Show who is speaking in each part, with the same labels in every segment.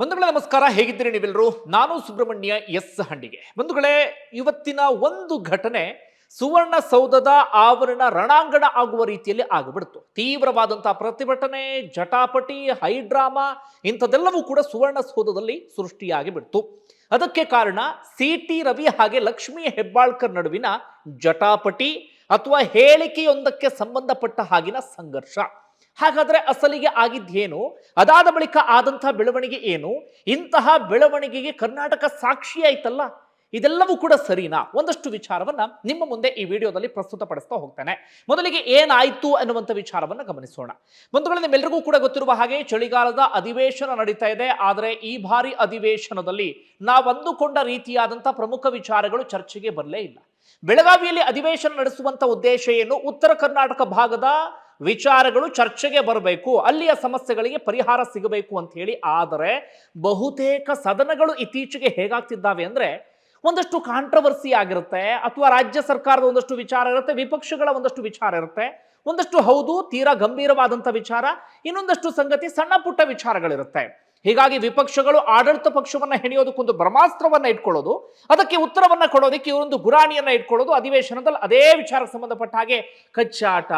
Speaker 1: ಬಂಧುಗಳೇ, ನಮಸ್ಕಾರ. ಹೇಗಿದ್ದೀರಿ ನೀವೆಲ್ಲರೂ? ನಾನು ಸುಬ್ರಹ್ಮಣ್ಯ ಎಸ್ ಹಂಡಿಗೆ ಬಂಧುಗಳೇ, ಇವತ್ತಿನ ಒಂದು ಘಟನೆ ಸುವರ್ಣ ಸೌಧದ ಆವರಣ ರಣಾಂಗಣ ಆಗುವ ರೀತಿಯಲ್ಲಿ ಆಗಿಬಿಡ್ತು. ತೀವ್ರವಾದಂತಹ ಪ್ರತಿಭಟನೆ, ಜಟಾಪಟಿ, ಹೈಡ್ರಾಮಾ ಇಂಥದೆಲ್ಲವೂ ಕೂಡ ಸುವರ್ಣಸೌಧದಲ್ಲಿ ಸೃಷ್ಟಿಯಾಗಿ ಬಿಡ್ತು. ಅದಕ್ಕೆ ಕಾರಣ ಸಿ ಟಿ ರವಿ ಹಾಗೆ ಲಕ್ಷ್ಮೀ ಹೆಬ್ಬಾಳ್ಕರ್ ನಡುವಿನ ಜಟಾಪಟಿ ಅಥವಾ ಹೇಳಿಕೆಯೊಂದಕ್ಕೆ ಸಂಬಂಧಪಟ್ಟ ಹಾಗಿನ ಸಂಘರ್ಷ. ಹಾಗಾದ್ರೆ ಅಸಲಿಗೆ ಆಗಿದ್ದೇನು? ಅದಾದ ಬಳಿಕ ಆದಂತಹ ಬೆಳವಣಿಗೆ ಏನು? ಇಂತಹ ಬೆಳವಣಿಗೆಗೆ ಕರ್ನಾಟಕ ಸಾಕ್ಷಿ ಆಯ್ತಲ್ಲ? ಇದೆಲ್ಲವೂ ಕೂಡ ಸರಿನಾ? ಒಂದಷ್ಟು ವಿಚಾರವನ್ನ ನಿಮ್ಮ ಮುಂದೆ ಈ ವಿಡಿಯೋದಲ್ಲಿ ಪ್ರಸ್ತುತಪಡಿಸ್ತಾ ಹೋಗ್ತಾನೆ. ಮೊದಲಿಗೆ ಏನಾಯ್ತು ಅನ್ನುವಂಥ ವಿಚಾರವನ್ನ ಗಮನಿಸೋಣ. ಬಂಧುಗಳು ನಿಮ್ಮೆಲ್ಲರಿಗೂ ಕೂಡ ಗೊತ್ತಿರುವ ಹಾಗೆ ಚಳಿಗಾಲದ ಅಧಿವೇಶನ ನಡೀತಾ ಇದೆ. ಆದರೆ ಈ ಬಾರಿ ಅಧಿವೇಶನದಲ್ಲಿ ನಾವಂದುಕೊಂಡ ರೀತಿಯಾದಂತಹ ಪ್ರಮುಖ ವಿಚಾರಗಳು ಚರ್ಚೆಗೆ ಬರಲೇ ಇಲ್ಲ. ಬೆಳಗಾವಿಯಲ್ಲಿ ಅಧಿವೇಶನ ನಡೆಸುವಂತ ಉದ್ದೇಶ ಏನು? ಉತ್ತರ ಕರ್ನಾಟಕ ಭಾಗದ ವಿಚಾರಗಳು ಚರ್ಚೆಗೆ ಬರಬೇಕು, ಅಲ್ಲಿಯ ಸಮಸ್ಯೆಗಳಿಗೆ ಪರಿಹಾರ ಸಿಗಬೇಕು ಅಂತ ಹೇಳಿ. ಆದರೆ ಬಹುತೇಕ ಸದನಗಳು ಇತ್ತೀಚೆಗೆ ಹೇಗಾಗ್ತಿದ್ದಾವೆ ಅಂದ್ರೆ ಒಂದಷ್ಟು ಕಾಂಟ್ರವರ್ಸಿ ಆಗಿರುತ್ತೆ, ಅಥವಾ ರಾಜ್ಯ ಸರ್ಕಾರದ ಒಂದಷ್ಟು ವಿಚಾರ ಇರುತ್ತೆ, ವಿಪಕ್ಷಗಳ ಒಂದಷ್ಟು ವಿಚಾರ ಇರುತ್ತೆ, ಒಂದಷ್ಟು ಹೌದು, ತೀರಾ ಗಂಭೀರವಾದಂಥ ವಿಚಾರ, ಇನ್ನೊಂದಷ್ಟು ಸಂಗತಿ ಸಣ್ಣ ಪುಟ್ಟ ವಿಚಾರಗಳಿರುತ್ತೆ. ಹೀಗಾಗಿ ವಿಪಕ್ಷಗಳು ಆಡಳಿತ ಪಕ್ಷವನ್ನ ಹೆಣೆಯೋದಕ್ಕೊಂದು ಬ್ರಹ್ಮಾಸ್ತ್ರವನ್ನ ಇಟ್ಕೊಳ್ಳೋದು, ಅದಕ್ಕೆ ಉತ್ತರವನ್ನ ಕೊಡೋದಕ್ಕೆ ಇವರೊಂದು ಗುರಾಣಿಯನ್ನ ಇಟ್ಕೊಳ್ಳೋದು, ಅಧಿವೇಶನದಲ್ಲಿ ಅದೇ ವಿಚಾರಕ್ಕೆ ಸಂಬಂಧಪಟ್ಟ ಹಾಗೆ ಕಚ್ಚಾಟ,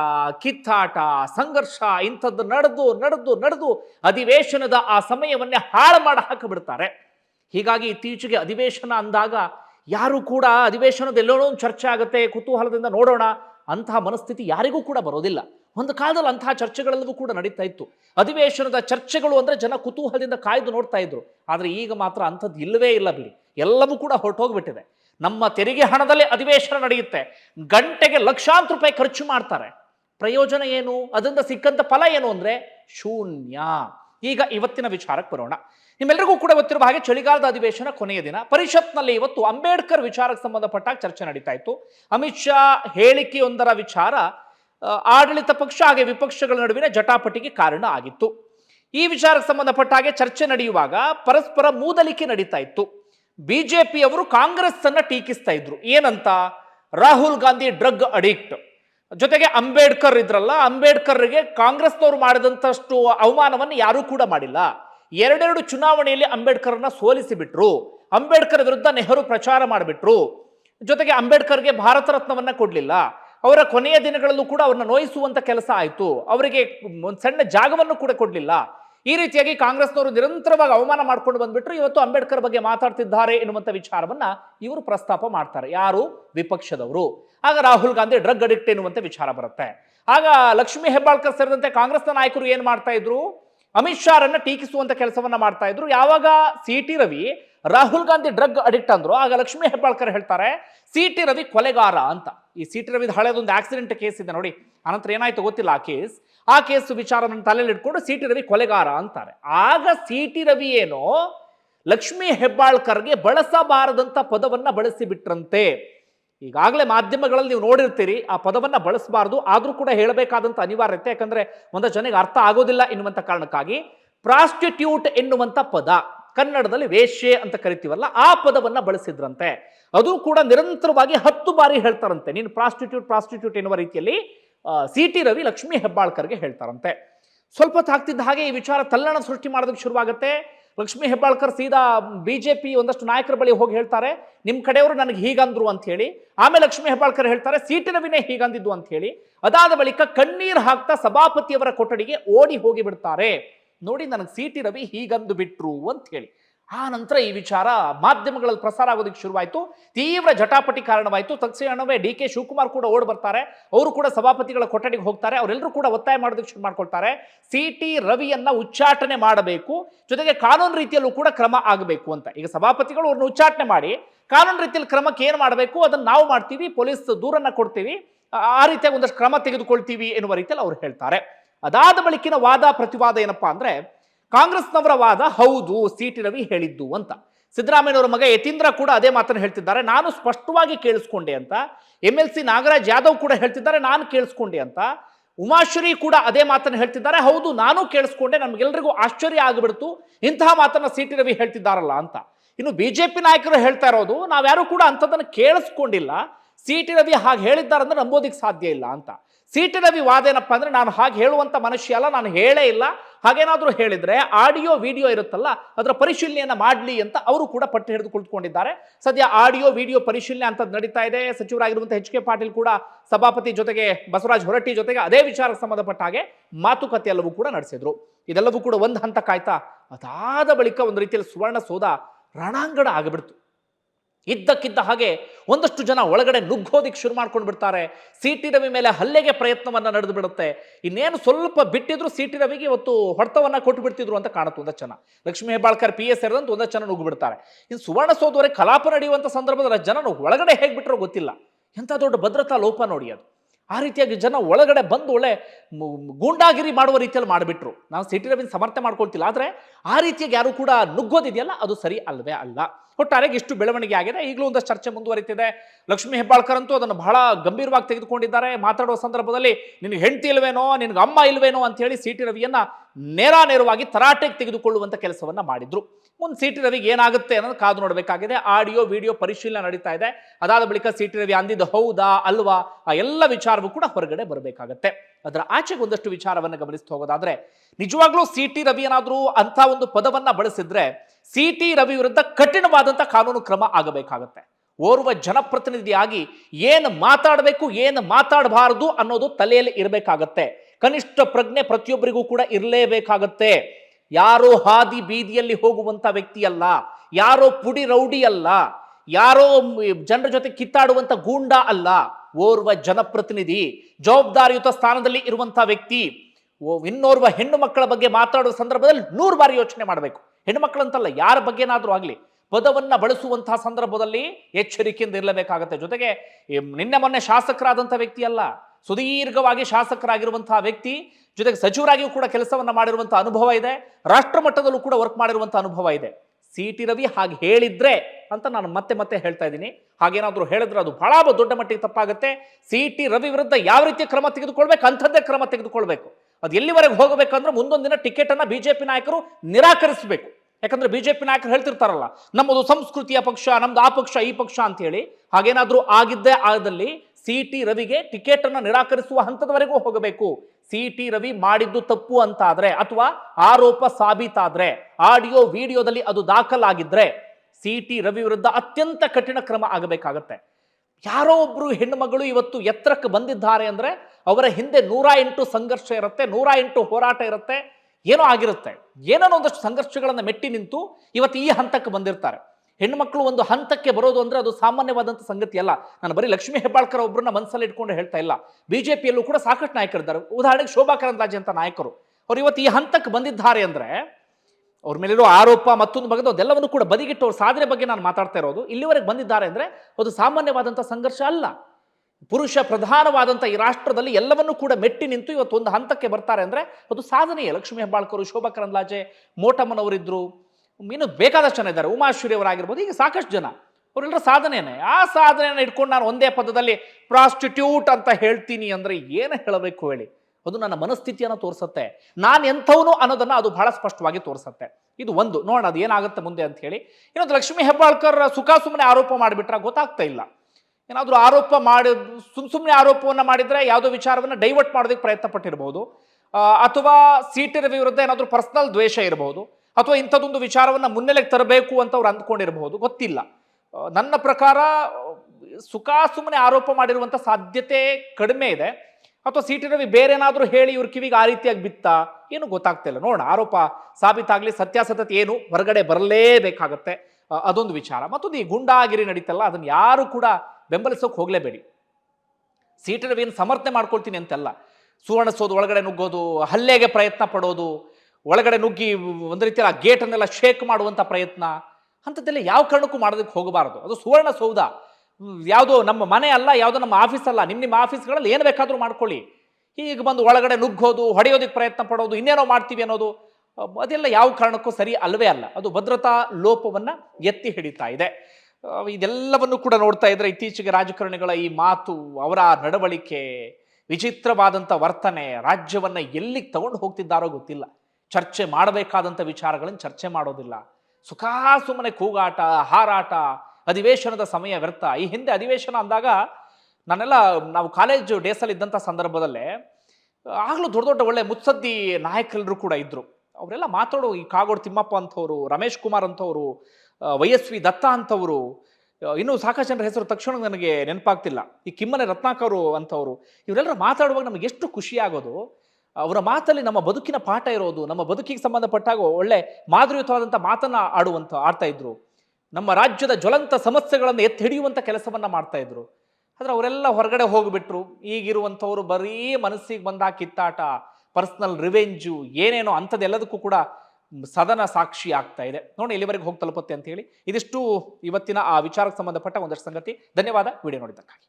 Speaker 1: ಕಿತ್ತಾಟ, ಸಂಘರ್ಷ ಇಂಥದ್ದು ನಡೆದು ನಡೆದು ನಡೆದು ಅಧಿವೇಶನದ ಆ ಸಮಯವನ್ನೇ ಹಾಳು ಮಾಡಿ ಹಾಕಿಬಿಡ್ತಾರೆ. ಹೀಗಾಗಿ ಇತ್ತೀಚೆಗೆ ಅಧಿವೇಶನ ಅಂದಾಗ ಯಾರು ಕೂಡ ಅಧಿವೇಶನದ ಎಲ್ಲೋ ಒಂದು ಚರ್ಚೆ ಆಗುತ್ತೆ, ಕುತೂಹಲದಿಂದ ನೋಡೋಣ, ಅಂತಹ ಮನಸ್ಥಿತಿ ಯಾರಿಗೂ ಕೂಡ ಬರೋದಿಲ್ಲ. ಒಂದು ಕಾಲದಲ್ಲಿ ಅಂತಹ ಚರ್ಚೆಗಳೆಲ್ಲವೂ ಕೂಡ ನಡೀತಾ ಇತ್ತು. ಅಧಿವೇಶನದ ಚರ್ಚೆಗಳು ಅಂದರೆ ಜನ ಕುತೂಹಲದಿಂದ ಕಾಯ್ದು ನೋಡ್ತಾ ಇದ್ರು. ಆದರೆ ಈಗ ಮಾತ್ರ ಅಂಥದ್ದು ಇಲ್ಲವೇ ಇಲ್ಲ ಬಿಡಿ. ಎಲ್ಲವೂ ಕೂಡ ಹೊರಟೋಗ್ಬಿಟ್ಟಿದೆ. ನಮ್ಮ ತೆರಿಗೆ ಹಣದಲ್ಲಿ ಅಧಿವೇಶನ ನಡೆಯುತ್ತೆ. ಗಂಟೆಗೆ ಲಕ್ಷಾಂತರ ರೂಪಾಯಿ ಖರ್ಚು ಮಾಡ್ತಾರೆ. ಪ್ರಯೋಜನ ಏನು? ಅದರಿಂದ ಸಿಕ್ಕಂಥ ಫಲ ಏನು ಅಂದರೆ ಶೂನ್ಯ. ಈಗ ಇವತ್ತಿನ ವಿಚಾರಕ್ಕೆ ಬರೋಣ. ನಿಮ್ಮೆಲ್ಲರಿಗೂ ಕೂಡ ಗೊತ್ತಿರುವ ಹಾಗೆ ಚಳಿಗಾಲದ ಅಧಿವೇಶನ ಕೊನೆಯ ದಿನ. ಪರಿಷತ್ನಲ್ಲಿ ಇವತ್ತು ಅಂಬೇಡ್ಕರ್ ವಿಚಾರಕ್ಕೆ ಸಂಬಂಧಪಟ್ಟ ಚರ್ಚೆ ನಡೀತಾ ಇತ್ತು. ಅಮಿತ್ ಶಾ ಹೇಳಿಕೆಯೊಂದರ ವಿಚಾರ ಆಡಳಿತ ಪಕ್ಷ ಹಾಗೆ ವಿಪಕ್ಷಗಳ ನಡುವಿನ ಜಟಾಪಟಿಗೆ ಕಾರಣ ಆಗಿತ್ತು. ಈ ವಿಚಾರಕ್ಕೆ ಸಂಬಂಧಪಟ್ಟ ಹಾಗೆ ಚರ್ಚೆ ನಡೆಯುವಾಗ ಪರಸ್ಪರ ಮೂದಲಿಕೆ ನಡೀತಾ ಇತ್ತು. ಬಿಜೆಪಿಯವರು ಕಾಂಗ್ರೆಸ್ ಅನ್ನ ಟೀಕಿಸ್ತಾ ಇದ್ರು. ಏನಂತ? Rahul Gandhi drug addict. ಜೊತೆಗೆ ಅಂಬೇಡ್ಕರ್ ಇದ್ರಲ್ಲ, ಅಂಬೇಡ್ಕರ್ಗೆ ಕಾಂಗ್ರೆಸ್ನವರು ಮಾಡಿದಂತಷ್ಟು ಅವಮಾನವನ್ನು ಯಾರೂ ಕೂಡ ಮಾಡಿಲ್ಲ. ಎರಡೆರಡು ಚುನಾವಣೆಯಲ್ಲಿ ಅಂಬೇಡ್ಕರ್ನ ಸೋಲಿಸಿಬಿಟ್ರು ಅಂಬೇಡ್ಕರ್ ವಿರುದ್ಧ ನೆಹರು ಪ್ರಚಾರ ಮಾಡಿಬಿಟ್ರು. ಜೊತೆಗೆ ಅಂಬೇಡ್ಕರ್ಗೆ ಭಾರತ ರತ್ನವನ್ನ ಕೊಡ್ಲಿಲ್ಲ. ಅವರ ಕೊನೆಯ ದಿನಗಳಲ್ಲೂ ಕೂಡ ಅವ್ರನ್ನ ನೋಯಿಸುವಂತ ಕೆಲಸ ಆಯಿತು. ಅವರಿಗೆ ಒಂದು ಸಣ್ಣ ಜಾಗವನ್ನು ಕೂಡ ಕೊಡ್ಲಿಲ್ಲ. ಈ ರೀತಿಯಾಗಿ ಕಾಂಗ್ರೆಸ್ನವರು ನಿರಂತರವಾಗಿ ಅವಮಾನ ಮಾಡ್ಕೊಂಡು ಬಂದ್ಬಿಟ್ರು. ಇವತ್ತು ಅಂಬೇಡ್ಕರ್ ಬಗ್ಗೆ ಮಾತಾಡ್ತಿದ್ದಾರೆ ಎನ್ನುವಂಥ ವಿಚಾರವನ್ನ ಇವರು ಪ್ರಸ್ತಾಪ ಮಾಡ್ತಾರೆ. ಯಾರು? ವಿಪಕ್ಷದವರು. ಆಗ ರಾಹುಲ್ ಗಾಂಧಿ ಡ್ರಗ್ ಅಡಿಕ್ಟ್ ಎನ್ನುವಂಥ ವಿಚಾರ ಬರುತ್ತೆ. ಆಗ ಲಕ್ಷ್ಮೀ ಹೆಬ್ಬಾಳ್ಕರ್ ಸೇರಿದಂತೆ ಕಾಂಗ್ರೆಸ್ನ ನಾಯಕರು ಏನು ಮಾಡ್ತಾ ಇದ್ರು? ಅಮಿತ್ ಶಾರನ್ನ ಟೀಕಿಸುವಂತ ಕೆಲಸವನ್ನ ಮಾಡ್ತಾ ಇದ್ರು. ಯಾವಾಗ C T Ravi Rahul Gandhi drug addict ಅಂದ್ರು, ಆಗ ಲಕ್ಷ್ಮಿ ಹೆಬ್ಬಾಳ್ಕರ್ ಹೇಳ್ತಾರೆ, ಸಿ ಟಿ ರವಿ ಕೊಲೆಗಾರ ಅಂತ. ಈ ಸಿ ಟಿ ರವಿ ಹಳೆದೊಂದು ಆಕ್ಸಿಡೆಂಟ್ ಕೇಸ್ ಇದೆ ನೋಡಿ. ಅನಂತರ ಏನಾಯ್ತು ಗೊತ್ತಿಲ್ಲ ಆ ಕೇಸ್ ಆ ಕೇಸ್ ವಿಚಾರವನ್ನು ತಲೆಯಲ್ಲಿ ಇಟ್ಕೊಂಡು ಸಿ ಟಿ ರವಿ ಕೊಲೆಗಾರ ಅಂತಾರೆ. ಆಗ ಸಿ ಟಿ ರವಿ ಏನೋ ಲಕ್ಷ್ಮಿ ಹೆಬ್ಬಾಳ್ಕರ್ಗೆ ಬಳಸಬಾರದಂತ ಪದವನ್ನ ಬಳಸಿ ಬಿಟ್ರಂತೆ ಈಗಾಗಲೇ ಮಾಧ್ಯಮಗಳಲ್ಲಿ ನೀವು ನೋಡಿರ್ತೀರಿ, ಆ ಪದವನ್ನು ಬಳಸಬಾರ್ದು. ಆದರೂ ಕೂಡ ಹೇಳಬೇಕಾದಂಥ ಅನಿವಾರ್ಯತೆ, ಯಾಕಂದರೆ ಒಂದು ಜನಕ್ಕೆ ಅರ್ಥ ಆಗೋದಿಲ್ಲ ಎನ್ನುವಂಥ ಕಾರಣಕ್ಕಾಗಿ ಪ್ರಾಸ್ಟಿಟ್ಯೂಟ್ ಎನ್ನುವಂಥ ಪದ ಕನ್ನಡದಲ್ಲಿ ವೇಶ್ಯೆ ಅಂತ ಕರಿತೀವಲ್ಲ, ಆ ಪದವನ್ನು ಬಳಸಿದ್ರಂತೆ. ಅದು ಕೂಡ ನಿರಂತರವಾಗಿ ಹತ್ತು ಬಾರಿ ಹೇಳ್ತಾರಂತೆ. ನೀನು ಪ್ರಾಸ್ಟಿಟ್ಯೂಟ್ ಪ್ರಾಸ್ಟಿಟ್ಯೂಟ್ ಎನ್ನುವ ರೀತಿಯಲ್ಲಿ ಸಿ ಟಿ ರವಿ ಲಕ್ಷ್ಮೀ ಹೆಬ್ಬಾಳ್ಕರ್ಗೆ ಹೇಳ್ತಾರಂತೆ. ಸ್ವಲ್ಪ ಹೊತ್ತು ಆಗ್ತಿದ್ದ ಹಾಗೆ ಈ ವಿಚಾರ ತಲ್ಲಣ ಸೃಷ್ಟಿ ಮಾಡೋದಕ್ಕೆ ಶುರುವಾಗುತ್ತೆ. ಲಕ್ಷ್ಮೀ ಹೆಬ್ಬಾಳ್ಕರ್ ಸೀದಾ ಬಿ ಜೆ ಪಿ ಒಂದಷ್ಟು ನಾಯಕರ ಬಳಿ ಹೋಗಿ ಹೇಳ್ತಾರೆ ನಿಮ್ಮ ಕಡೆಯವರು ನನಗೆ ಹೀಗಂದ್ರು ಅಂತ ಹೇಳಿ. ಆಮೇಲೆ ಲಕ್ಷ್ಮೀ ಹೆಬ್ಬಾಳ್ಕರ್ ಹೇಳ್ತಾರೆ, ಸೀಟಿನ ರವಿನೇ ಹೀಗಂದಿದ್ದು ಅಂತ ಹೇಳಿ. ಅದಾದ ಬಳಿಕ ಕಣ್ಣೀರು ಹಾಕ್ತಾ ಸಭಾಪತಿಯವರ ಕೊಠಡಿಗೆ ಓಡಿ ಹೋಗಿ ಬಿಡ್ತಾರೆ ನೋಡಿ, ನನಗೆ ಸೀಟಿ ರವಿ ಹೀಗಂದು ಬಿಟ್ರು ಅಂತ ಹೇಳಿ. ಆ ನಂತರ ಈ ವಿಚಾರ ಮಾಧ್ಯಮಗಳಲ್ಲಿ ಪ್ರಸಾರ ಆಗೋದಕ್ಕೆ ಶುರುವಾಯಿತು. ತೀವ್ರ ಜಟಾಪಟಿ ಕಾರಣವಾಯಿತು. ತಕ್ಷಣವೇ ಡಿ ಕೆ ಶಿವಕುಮಾರ್ ಕೂಡ ಓಡ್ ಬರ್ತಾರೆ. ಅವರು ಕೂಡ ಸಭಾಪತಿಗಳ ಕೊಠಡಿಗೆ ಹೋಗ್ತಾರೆ. ಅವರೆಲ್ಲರೂ ಕೂಡ ಒತ್ತಾಯ ಮಾಡೋದಕ್ಕೆ ಶುರು ಮಾಡ್ಕೊಳ್ತಾರೆ. ಸಿ ಟಿ ರವಿಯನ್ನ ಉಚ್ಚಾಟನೆ ಮಾಡಬೇಕು. ಜೊತೆಗೆ ಕಾನೂನು ರೀತಿಯಲ್ಲೂ ಕೂಡ ಕ್ರಮ ಆಗಬೇಕು ಅಂತ. ಈಗ ಸಭಾಪತಿಗಳು ಅವ್ರನ್ನ ಉಚ್ಚಾಟನೆ ಮಾಡಿ, ಕಾನೂನು ರೀತಿಯಲ್ಲಿ ಕ್ರಮಕ್ಕೆ ಏನು ಮಾಡಬೇಕು, ಅದನ್ನು ನಾವು ಮಾಡ್ತೀವಿ, ಪೊಲೀಸ್ ದೂರನ್ನ ಕೊಡ್ತೀವಿ ಆ- ರೀತಿಯಾಗಿ ಒಂದಷ್ಟು ಕ್ರಮ ತೆಗೆದುಕೊಳ್ತೀವಿ ಎನ್ನುವ ರೀತಿಯಲ್ಲಿ ಅವ್ರು ಹೇಳ್ತಾರೆ. ಅದಾದ ಬಳಿಕಿನ ವಾದ ಪ್ರತಿವಾದ ಏನಪ್ಪಾ ಅಂದ್ರೆ ಕಾಂಗ್ರೆಸ್ನವರ ವಾದ ಹೌದು ಸಿ ಟಿ ರವಿ ಹೇಳಿದ್ದು ಅಂತ. ಸಿದ್ದರಾಮಯ್ಯನವರ ಮಗ ಯತೀಂದ್ರ ಕೂಡ ಅದೇ ಮಾತನ್ನು ಹೇಳ್ತಿದ್ದಾರೆ. ನಾನು ಸ್ಪಷ್ಟವಾಗಿ ಕೇಳಿಸ್ಕೊಂಡೆ ಅಂತ. M L C Nagaraj Yadav ಕೂಡ ಹೇಳ್ತಿದ್ದಾರೆ, ನಾನು ಕೇಳಿಸ್ಕೊಂಡೆ ಅಂತ. ಉಮಾಶ್ರೀ ಕೂಡ ಅದೇ ಮಾತನ್ನು ಹೇಳ್ತಿದ್ದಾರೆ. ಹೌದು, ನಾನು ಕೇಳಿಸ್ಕೊಂಡೆ. ನಮಗೆಲ್ಲರಿಗೂ ಆಶ್ಚರ್ಯ ಆಗಿಬಿಡ್ತು. ಇಂತಹ ಮಾತನ್ನು ಸಿ ಟಿ ರವಿ ಹೇಳ್ತಿದ್ದಾರಲ್ಲ ಅಂತ. ಇನ್ನು ಬಿ ಜೆ ಪಿ ನಾಯಕರು ಹೇಳ್ತಾ ಇರೋದು, ನಾವ್ಯಾರು ಕೂಡ ಅಂಥದ್ದನ್ನು ಕೇಳಿಸ್ಕೊಂಡಿಲ್ಲ. ಸಿ ಟಿ ರವಿ ಹಾಗೆ ಹೇಳಿದ್ದಾರೆ ಅಂದ್ರೆ ನಂಬೋದಿಕ್ಕೆ ಸಾಧ್ಯ ಇಲ್ಲ ಅಂತ. ಸಿಟಿ ರವಿ ವಾದ ಏನಪ್ಪ ಅಂದರೆ ನಾನು ಹಾಗೆ ಹೇಳುವಂತ ಮನುಷ್ಯ ಅಲ್ಲ, ನಾನು ಹೇಳೇ ಇಲ್ಲ. ಹಾಗೇನಾದರೂ ಹೇಳಿದ್ರೆ ಆಡಿಯೋ, ವಿಡಿಯೋ ಇರುತ್ತಲ್ಲ, ಅದರ ಪರಿಶೀಲನೆಯನ್ನು ಮಾಡಲಿ ಅಂತ ಅವರು ಕೂಡ ಪಟ್ಟು ಹಿಡಿದು ಕುಳಿತುಕೊಂಡಿದ್ದಾರೆ. ಸದ್ಯ ಆಡಿಯೋ, ವಿಡಿಯೋ ಪರಿಶೀಲನೆ ಅಂತ ನಡೀತಾ ಇದೆ. ಸಚಿವರಾಗಿರುವಂಥ ಎಚ್ ಕೆ ಪಾಟೀಲ್ ಕೂಡ ಸಭಾಪತಿ ಜೊತೆಗೆ, ಬಸವರಾಜ್ ಹೊರಟ್ಟಿ ಜೊತೆಗೆ ಅದೇ ವಿಚಾರಕ್ಕೆ ಸಂಬಂಧಪಟ್ಟ ಹಾಗೆ ಮಾತುಕತೆ ಎಲ್ಲವೂ ಕೂಡ ನಡೆಸಿದ್ರು. ಇದೆಲ್ಲವೂ ಕೂಡ ಒಂದು ಕಾಯ್ತಾ ಅದಾದ ಬಳಿಕ ಒಂದು ರೀತಿಯಲ್ಲಿ ಸುವರ್ಣ ಸೌಧ ರಣಾಂಗಣ ಆಗಿಬಿಡ್ತು. ಇದ್ದಕ್ಕಿದ್ದ ಹಾಗೆ ಒಂದಷ್ಟು ಜನ ಒಳಗಡೆ ನುಗ್ಗೋದಿಕ್ಕೆ ಶುರು ಮಾಡ್ಕೊಂಡು ಬಿಡ್ತಾರೆ. ಸಿ ಟಿ ರವಿ ಮೇಲೆ ಹಲ್ಲೆಗೆ ಪ್ರಯತ್ನವನ್ನು ನಡೆದು ಬಿಡುತ್ತೆ. ಇನ್ನೇನು ಸ್ವಲ್ಪ ಬಿಟ್ಟಿದ್ರು ಸಿ ಟಿ ರವಿಗೆ ಇವತ್ತು ಹೊಡೆತವನ್ನು ಕೊಟ್ಟು ಬಿಡ್ತಿದ್ರು ಅಂತ ಕಾಣುತ್ತೆ ಒಂದಷ್ಟು ಜನ. ಲಕ್ಷ್ಮೀ ಹೆಬ್ಬಾಳ್ಕರ್ ಪಿ ಎಸ್ ಸೇರಿದಂತೆ ಒಂದಷ್ಟು ಜನ ನುಗ್ಗು ಬಿಡ್ತಾರೆ. ಇನ್ನು ಸುವರ್ಣಸೌಧವರೆಗೆ ಕಲಾಪ ನಡೆಯುವಂಥ ಸಂದರ್ಭದಲ್ಲಿ ಜನ ಒಳಗಡೆ ಹೇಗೆ ಬಿಟ್ಟರೋ ಗೊತ್ತಿಲ್ಲ. ಎಂಥ ದೊಡ್ಡ ಭದ್ರತಾ ಲೋಪ ನೋಡಿ ಅದು. ಆ ರೀತಿಯಾಗಿ ಜನ ಒಳಗಡೆ ಬಂದು ಒಳ್ಳೆ ಗೂಂಡಾಗಿರಿ ಮಾಡುವ ರೀತಿಯಲ್ಲಿ ಮಾಡಿಬಿಟ್ರು. ನಾವು ಸಿಟಿ ರವಿನ ಸಮರ್ಥನೆ ಮಾಡ್ಕೊಳ್ತಿಲ್ಲ, ಆದರೆ ಆ ರೀತಿಯಾಗಿ ಯಾರು ಕೂಡ ನುಗ್ಗೋದಿದೆಯಲ್ಲ, ಅದು ಸರಿ ಅಲ್ವೇ ಅಲ್ಲ. ಒಟ್ಟಾರೆಗೆ ಇಷ್ಟು ಬೆಳವಣಿಗೆ ಆಗಿದೆ. ಈಗಲೂ ಒಂದಷ್ಟು ಚರ್ಚೆ ಮುಂದುವರಿತಿದೆ. ಲಕ್ಷ್ಮಿ ಹೆಬ್ಬಾಳ್ಕರ್ ಅಂತೂ ಅದನ್ನು ಬಹಳ ಗಂಭೀರವಾಗಿ ತೆಗೆದುಕೊಂಡಿದ್ದಾರೆ. ಮಾತಾಡುವ ಸಂದರ್ಭದಲ್ಲಿ ನಿನಗೆ ಹೆಂಡತಿ ಇಲ್ವೇನೋ, ನಿನಗೆ ಅಮ್ಮ ಇಲ್ವೇನೋ ಅಂತ ಹೇಳಿ ಸಿ ಟಿ ರವಿಯನ್ನ ನೇರಾನೇರವಾಗಿ ತರಾಟೆಗೆ ತೆಗೆದುಕೊಳ್ಳುವಂತ ಕೆಲಸವನ್ನ ಮಾಡಿದ್ರು. ಮುಂದೆ ಸಿ ಟಿ ರವಿಗೆ ಏನಾಗುತ್ತೆ ಅನ್ನೋದು ಕಾದು ನೋಡಬೇಕಾಗಿದೆ. ಆಡಿಯೋ, ವಿಡಿಯೋ ಪರಿಶೀಲನೆ ನಡೀತಾ ಇದೆ. ಅದಾದ ಬಳಿಕ ಸಿ ಟಿ ರವಿ ಅಂದಿದ್ದು ಹೌದಾ, ಅಲ್ವಾ? ಆ ಎಲ್ಲ ವಿಚಾರವೂ ಕೂಡ ಹೊರಗಡೆ ಬರಬೇಕಾಗತ್ತೆ. ಅದರ ಆಚೆಗೆ ಒಂದಷ್ಟು ವಿಚಾರವನ್ನು ಗಮನಿಸ್ತಾ ಹೋಗೋದಾದ್ರೆ ನಿಜವಾಗ್ಲೂ ಸಿ ಟಿ ರವಿ ಏನಾದರೂ ಅಂತ ಒಂದು ಪದವನ್ನ ಬಳಸಿದ್ರೆ ಸಿ ಟಿ ರವಿ ವಿರುದ್ಧ ಕಠಿಣವಾದಂತ ಕಾನೂನು ಕ್ರಮ ಆಗಬೇಕಾಗತ್ತೆ. ಓರ್ವ ಜನಪ್ರತಿನಿಧಿಯಾಗಿ ಏನು ಮಾತಾಡಬೇಕು, ಏನು ಮಾತಾಡಬಾರದು ಅನ್ನೋದು ತಲೆಯಲ್ಲಿ ಇರಬೇಕಾಗತ್ತೆ. ಕನಿಷ್ಠ ಪ್ರಜ್ಞೆ ಪ್ರತಿಯೊಬ್ಬರಿಗೂ ಕೂಡ ಇರಲೇಬೇಕಾಗತ್ತೆ. ಯಾರೋ ಹಾದಿ ಬೀದಿಯಲ್ಲಿ ಹೋಗುವಂತ ವ್ಯಕ್ತಿ ಅಲ್ಲ ಯಾರೋ ಪುಡಿ ರೌಡಿ ಅಲ್ಲ, ಯಾರೋ ಜನರ ಜೊತೆ ಕಿತ್ತಾಡುವಂತ ಗೂಂಡ ಅಲ್ಲ, ಓರ್ವ ಜನಪ್ರತಿನಿಧಿ, ಜವಾಬ್ದಾರಿಯುತ ಸ್ಥಾನದಲ್ಲಿ ಇರುವಂತ ವ್ಯಕ್ತಿ ಇನ್ನೋರ್ವ ಹೆಣ್ಣು ಮಕ್ಕಳ ಬಗ್ಗೆ ಮಾತಾಡುವ ಸಂದರ್ಭದಲ್ಲಿ ನೂರು ಬಾರಿ ಯೋಚನೆ ಮಾಡಬೇಕು. ಹೆಣ್ಣು ಮಕ್ಕಳಂತಲ್ಲ, ಯಾರ ಬಗ್ಗೆನಾದರೂ ಆಗಲಿ, ಪದವನ್ನು ಬಳಸುವಂತಹ ಸಂದರ್ಭದಲ್ಲಿ ಎಚ್ಚರಿಕೆಯಿಂದ ಇರಲೇಬೇಕಾಗತ್ತೆ. ಜೊತೆಗೆ ನಿನ್ನೆ ಮೊನ್ನೆ ಶಾಸಕರಾದಂಥ ವ್ಯಕ್ತಿ ಅಲ್ಲ ಸುದೀರ್ಘವಾಗಿ ಶಾಸಕರಾಗಿರುವಂತಹ ವ್ಯಕ್ತಿ, ಜೊತೆಗೆ ಸಚಿವರಾಗಿಯೂ ಕೂಡ ಕೆಲಸವನ್ನು ಮಾಡಿರುವಂಥ ಅನುಭವ ಇದೆ, ರಾಷ್ಟ್ರ ಮಟ್ಟದಲ್ಲೂ ಕೂಡ ವರ್ಕ್ ಮಾಡಿರುವಂಥ ಅನುಭವ ಇದೆ. ಸಿ ಟಿ ರವಿ ಹಾಗೆ ಹೇಳಿದ್ರೆ ಅಂತ ನಾನು ಮತ್ತೆ ಮತ್ತೆ ಹೇಳ್ತಾ ಇದ್ದೀನಿ. ಹಾಗೇನಾದರೂ ಹೇಳಿದ್ರೆ ಅದು ಬಹಳ ದೊಡ್ಡ ಮಟ್ಟಿಗೆ ತಪ್ಪಾಗುತ್ತೆ. ಸಿ ಟಿ ರವಿ ವಿರುದ್ಧ ಯಾವ ರೀತಿಯ ಕ್ರಮ ತೆಗೆದುಕೊಳ್ಬೇಕು, ಅಂಥದ್ದೇ ಕ್ರಮ ತೆಗೆದುಕೊಳ್ಬೇಕು. ಅದು ಎಲ್ಲಿವರೆಗೆ ಹೋಗಬೇಕಂದ್ರೆ ಮುಂದೊಂದಿನ ಬಿ ಜೆ ಬಿಜೆಪಿ ನಾಯಕರು ನಿರಾಕರಿಸಬೇಕು. ಯಾಕಂದ್ರೆ ಬಿಜೆಪಿ ನಾಯಕರು ಹೇಳ್ತಿರ್ತಾರಲ್ಲ, ನಮ್ಮದು ಸಂಸ್ಕೃತಿಯ ಪಕ್ಷ, ನಮ್ದು ಆ ಪಕ್ಷ, ಈ ಪಕ್ಷ ಅಂತ ಹೇಳಿ ಹಾಗೇನಾದ್ರೂ ಆಗಿದ್ದೇ ಆದಲ್ಲಿ ಸಿ ಟಿ ರವಿಗೆ ಟಿಕೆಟ್ ಅನ್ನ ನಿರಾಕರಿಸುವ ಹಂತದವರೆಗೂ ಹೋಗಬೇಕು. ಸಿ ಟಿ ರವಿ ಮಾಡಿದ್ದು ತಪ್ಪು ಅಂತಾದ್ರೆ ಅಥವಾ ಆರೋಪ ಸಾಬೀತಾದ್ರೆ, ಆಡಿಯೋ, ವಿಡಿಯೋದಲ್ಲಿ ಅದು ದಾಖಲಾಗಿದ್ರೆ ಸಿ ಟಿ ರವಿ ವಿರುದ್ಧ ಅತ್ಯಂತ ಕಠಿಣ ಕ್ರಮ ಆಗಬೇಕಾಗತ್ತೆ. ಯಾರೋ ಒಬ್ಬರು ಹೆಣ್ಣು ಮಗಳು ಇವತ್ತು ಎತ್ತರಕ್ಕೆ ಬಂದಿದ್ದಾರೆ ಅಂದರೆ ಅವರ ಹಿಂದೆ ನೂರ ಎಂಟು ಸಂಘರ್ಷ ಇರುತ್ತೆ, ನೂರ ಎಂಟು ಹೋರಾಟ ಇರುತ್ತೆ, ಏನೋ ಆಗಿರುತ್ತೆ. ಏನೋ ಒಂದಷ್ಟು ಸಂಘರ್ಷಗಳನ್ನು ಮೆಟ್ಟಿ ನಿಂತು ಇವತ್ತು ಈ ಹಂತಕ್ಕೆ ಬಂದಿರ್ತಾರೆ. ಹೆಣ್ಣುಮಕ್ಕಳು ಒಂದು ಹಂತಕ್ಕೆ ಬರೋದು ಅಂದರೆ ಅದು ಸಾಮಾನ್ಯವಾದಂಥ ಸಂಗತಿ ಅಲ್ಲ. ನಾನು ಬರೀ ಲಕ್ಷ್ಮೀ ಹೆಬ್ಬಾಳ್ಕರ್ ಒಬ್ಬರನ್ನ ಮನಸ್ಸಲ್ಲಿ ಇಟ್ಕೊಂಡು ಹೇಳ್ತಾ ಇಲ್ಲ. ಬಿಜೆಪಿಯಲ್ಲೂ ಕೂಡ ಸಾಕಷ್ಟು ನಾಯಕರಿದ್ದಾರೆ. ಉದಾಹರಣೆಗೆ ಶೋಭಾ ಕರಂದ್ಲಾಜೆ ಅಂತ ನಾಯಕರು. ಅವರು ಇವತ್ತು ಈ ಹಂತಕ್ಕೆ ಬಂದಿದ್ದಾರೆ ಅಂದ್ರೆ ಅವ್ರ ಮೇಲಿರೋ ಆರೋಪ ಮತ್ತೊಂದು ಬಗ್ಗೆ ಅದೆಲ್ಲವನ್ನು ಕೂಡ ಬದಿಗಿಟ್ಟು ಅವ್ರ ಸಾಧನೆ ಬಗ್ಗೆ ನಾನು ಮಾತಾಡ್ತಾ ಇರೋದು. ಇಲ್ಲಿವರೆಗೆ ಬಂದಿದ್ದಾರೆ ಅಂದ್ರೆ ಅದು ಸಾಮಾನ್ಯವಾದಂಥ ಸಂಘರ್ಷ ಅಲ್ಲ. ಪುರುಷ ಪ್ರಧಾನವಾದಂಥ ಈ ರಾಷ್ಟ್ರದಲ್ಲಿ ಎಲ್ಲವನ್ನೂ ಕೂಡ ಮೆಟ್ಟಿ ನಿಂತು ಇವತ್ತು ಒಂದು ಹಂತಕ್ಕೆ ಬರ್ತಾರೆ ಅಂದ್ರೆ ಅದು ಸಾಧನೆಯೇ. ಲಕ್ಷ್ಮೀ ಹೆಬ್ಬಾಳ್ಕರು, ಶೋಭಾ ಕರಂದ್ಲಾಜೆ ಮೋಟಮ್ಮನವರಿದ್ರು ಇನ್ನು ಬೇಕಾದಷ್ಟು ಜನ ಇದ್ದಾರೆ. ಉಮಾಶ್ವರಿ ಅವರಾಗಿರ್ಬೋದು ಈಗ ಸಾಕಷ್ಟು ಜನ. ಅವರೆಲ್ಲರ ಸಾಧನೆಯೇ ಆ ಸಾಧನೆಯನ್ನು ಇಟ್ಕೊಂಡು ನಾನು ಒಂದೇ ಪದದಲ್ಲಿ ಪ್ರಾಸ್ಟಿಟ್ಯೂಟ್ ಅಂತ ಹೇಳ್ತೀನಿ ಅಂದ್ರೆ ಏನು ಹೇಳಬೇಕು ಹೇಳಿ? ಅದು ನನ್ನ ಮನಸ್ಥಿತಿಯನ್ನು ತೋರಿಸುತ್ತೆ. ನಾನು ಎಂಥವನು ಅನ್ನೋದನ್ನು ಅದು ಬಹಳ ಸ್ಪಷ್ಟವಾಗಿ ತೋರಿಸುತ್ತೆ. ಇದು ಒಂದು. ನೋಡೋಣ, ಅದು ಏನಾಗುತ್ತೆ ಮುಂದೆ ಅಂತ ಹೇಳಿ. ಇನ್ನೊಂದು, ಲಕ್ಷ್ಮೀ ಹೆಬ್ಬಾಳ್ಕರ್ ಸುಖ ಸುಮ್ಮನೆ ಆರೋಪ ಮಾಡಿಬಿಟ್ರೆ ಗೊತ್ತಾಗ್ತಾ ಇಲ್ಲ. ಏನಾದರೂ ಆರೋಪ ಮಾಡಿ, ಸುಮ್ ಸುಮ್ಮನೆ ಆರೋಪವನ್ನು ಮಾಡಿದರೆ ಯಾವುದೋ ವಿಚಾರವನ್ನು ಡೈವರ್ಟ್ ಮಾಡೋದಕ್ಕೆ ಪ್ರಯತ್ನ ಪಟ್ಟಿರ್ಬೋದು ಅಥವಾ ಸೀಟಿನ ವಿರುದ್ಧ ಏನಾದರೂ ಪರ್ಸನಲ್ ದ್ವೇಷ ಇರಬಹುದು ಅಥವಾ ಇಂಥದ್ದೊಂದು ವಿಚಾರವನ್ನು ಮುನ್ನೆಲೆಗೆ ತರಬೇಕು ಅಂತ ಅವ್ರು ಅಂದ್ಕೊಂಡಿರಬಹುದು ಗೊತ್ತಿಲ್ಲ. ನನ್ನ ಪ್ರಕಾರ ಸುಖ ಸುಮ್ಮನೆ ಆರೋಪ ಮಾಡಿರುವಂಥ ಸಾಧ್ಯತೆ ಕಡಿಮೆ ಇದೆ. ಅಥವಾ ಸಿ ಟಿ ರವಿ ಬೇರೆ ಏನಾದರೂ ಹೇಳಿ ಇವ್ರ ಕಿವಿಗೆ ಆ ರೀತಿಯಾಗಿ ಬಿತ್ತ ಏನು ಗೊತ್ತಾಗ್ತಿಲ್ಲ ನೋಡೋಣ ಆರೋಪ ಸಾಬೀತಾಗಲಿ ಸತ್ಯಾಸತ್ಯತೆ ಏನು ಹೊರಗಡೆ ಬರಲೇಬೇಕಾಗತ್ತೆ. ಅದೊಂದು ವಿಚಾರ. ಮತ್ತೊಂದು ಈ ಗುಂಡಾಗಿರಿ ನಡೀತಲ್ಲ ಅದನ್ನು ಯಾರು ಕೂಡ ಬೆಂಬಲಿಸೋಕೆ ಹೋಗಲೇಬೇಡಿ. ಸಿ ಟಿ ರವಿಯನ್ನು ಸಮರ್ಥನೆ ಮಾಡ್ಕೊಳ್ತೀನಿ ಅಂತೆಲ್ಲ. ಸುವರ್ಣಸೌಧ ಒಳಗಡೆ ನುಗ್ಗೋದು ಹಲ್ಲೆಗೆ ಪ್ರಯತ್ನ ಪಡೋದು ಒಳಗಡೆ ನುಗ್ಗಿ ಒಂದು ರೀತಿಯಲ್ಲಿ ಆ ಗೇಟನ್ನೆಲ್ಲ ಶೇಕ್ ಮಾಡುವಂಥ ಪ್ರಯತ್ನ ಅಂಥದ್ದೆಲ್ಲ ಯಾವ ಕಾರಣಕ್ಕೂ ಮಾಡೋದಕ್ಕೆ ಹೋಗಬಾರದು. ಅದು ಸುವರ್ಣಸೌಧ ಹ್ಮ್, ಯಾವುದೋ ನಮ್ಮ ಮನೆ ಅಲ್ಲ, ಯಾವುದೋ ನಮ್ಮ ಆಫೀಸ್ ಅಲ್ಲ ನಿಮ್ಮ ನಿಮ್ಮ ಆಫೀಸ್ಗಳಲ್ಲಿ ಏನು ಬೇಕಾದರೂ ಮಾಡ್ಕೊಳ್ಳಿ. ಈಗ ಬಂದು ಒಳಗಡೆ ನುಗ್ಗೋದು ಹೊಡೆಯೋದಕ್ಕೆ ಪ್ರಯತ್ನ ಪಡೋದು, ಇನ್ನೇನೋ ಮಾಡ್ತೀವಿ ಅನ್ನೋದು ಅದೆಲ್ಲ ಯಾವ ಕಾರಣಕ್ಕೂ ಸರಿ ಅಲ್ಲವೇ ಅಲ್ಲ. ಅದು ಭದ್ರತಾ ಲೋಪವನ್ನು ಎತ್ತಿ ಹಿಡಿತಾ ಇದೆ. ಇದೆಲ್ಲವನ್ನು ಕೂಡ ನೋಡ್ತಾ ಇದ್ರೆ ಇತ್ತೀಚೆಗೆ ರಾಜಕಾರಣಿಗಳ ಈ ಮಾತು, ಅವರ ನಡವಳಿಕೆ ವಿಚಿತ್ರವಾದಂಥ ವರ್ತನೆ, ರಾಜ್ಯವನ್ನು ಎಲ್ಲಿಗೆ ತಗೊಂಡು ಹೋಗ್ತಿದ್ದಾರೋ ಗೊತ್ತಿಲ್ಲ. ಚರ್ಚೆ ಮಾಡಬೇಕಾದಂಥ ವಿಚಾರಗಳನ್ನು ಚರ್ಚೆ ಮಾಡೋದಿಲ್ಲ. ಸುಖಾ ಸುಮ್ಮನೆ ಕೂಗಾಟ, ಹಾರಾಟ ಅಧಿವೇಶನದ ಸಮಯ ವ್ಯರ್ಥ. ಈ ಹಿಂದೆ ಅಧಿವೇಶನ ಅಂದಾಗ ನಾನೆಲ್ಲ ನಾವು ಕಾಲೇಜು ಡೇಸಲ್ಲಿ ಇದ್ದಂಥ ಸಂದರ್ಭದಲ್ಲೇ, ಆಗಲೂ ದೊಡ್ಡ ದೊಡ್ಡ ಒಳ್ಳೆ ಮುತ್ಸದ್ದಿ ನಾಯಕರೆಲ್ಲರೂ ಕೂಡ ಇದ್ದರು ಅವರೆಲ್ಲ ಮಾತಾಡೋ ಈ ಕಾಗೋಡು ತಿಮ್ಮಪ್ಪ ಅಂಥವ್ರು, ರಮೇಶ್ ಕುಮಾರ್ ಅಂಥವ್ರು ವೈ ಎಸ್ ವಿ ದತ್ತ ಅಂಥವ್ರು ಇನ್ನೂ ಸಾಕಷ್ಟು ಜನರ ಹೆಸರು ತಕ್ಷಣ ನನಗೆ ನೆನಪಾಗ್ತಿಲ್ಲ. ಈ ಕಿಮ್ಮನೆ ರತ್ನಾಕರು ಅಂಥವ್ರು, ಇವರೆಲ್ಲರೂ ಮಾತಾಡುವಾಗ ನಮಗೆ ಎಷ್ಟು ಖುಷಿ ಆಗೋದು. ಅವರ ಮಾತಲ್ಲಿ ನಮ್ಮ ಬದುಕಿನ ಪಾಠ ಇರೋದು, ನಮ್ಮ ಬದುಕಿಗೆ ಸಂಬಂಧಪಟ್ಟಾಗ ಒಳ್ಳೆ ಮಾದರಿಯುತವಾದಂಥ ಮಾತನ್ನು ಆಡುವಂಥ, ಆಡ್ತಾ ಇದ್ರು. ನಮ್ಮ ರಾಜ್ಯದ ಜ್ವಲಂತ ಸಮಸ್ಯೆಗಳನ್ನು ಎತ್ತಿ ಹಿಡಿಯುವಂಥ ಕೆಲಸವನ್ನು ಮಾಡ್ತಾ ಇದ್ರು. ಆದರೆ ಅವರೆಲ್ಲ ಹೊರಗಡೆ ಹೋಗಿಬಿಟ್ರು. ಈಗಿರುವಂಥವ್ರು ಬರೀ ಮನಸ್ಸಿಗೆ ಬಂದ ಕಿತ್ತಾಟ ಪರ್ಸ್ನಲ್ ರಿವೆಂಜು ಏನೇನೋ ಅಂಥದ್ದೆಲ್ಲದಕ್ಕೂ ಕೂಡ ಸದನ ಸಾಕ್ಷಿ ಆಗ್ತಾ ಇದೆ. ನೋಡಿ ಇಲ್ಲಿವರೆಗೆ ಹೋಗಿ ತಲುಪುತ್ತೆ ಅಂತ ಹೇಳಿ. ಇದಿಷ್ಟು ಇವತ್ತಿನ ಆ ವಿಚಾರಕ್ಕೆ ಸಂಬಂಧಪಟ್ಟ ಒಂದಷ್ಟು ಸಂಗತಿ. ಧನ್ಯವಾದ. ವಿಡಿಯೋ ನೋಡಿದ್ದಕ್ಕಾಗಿ.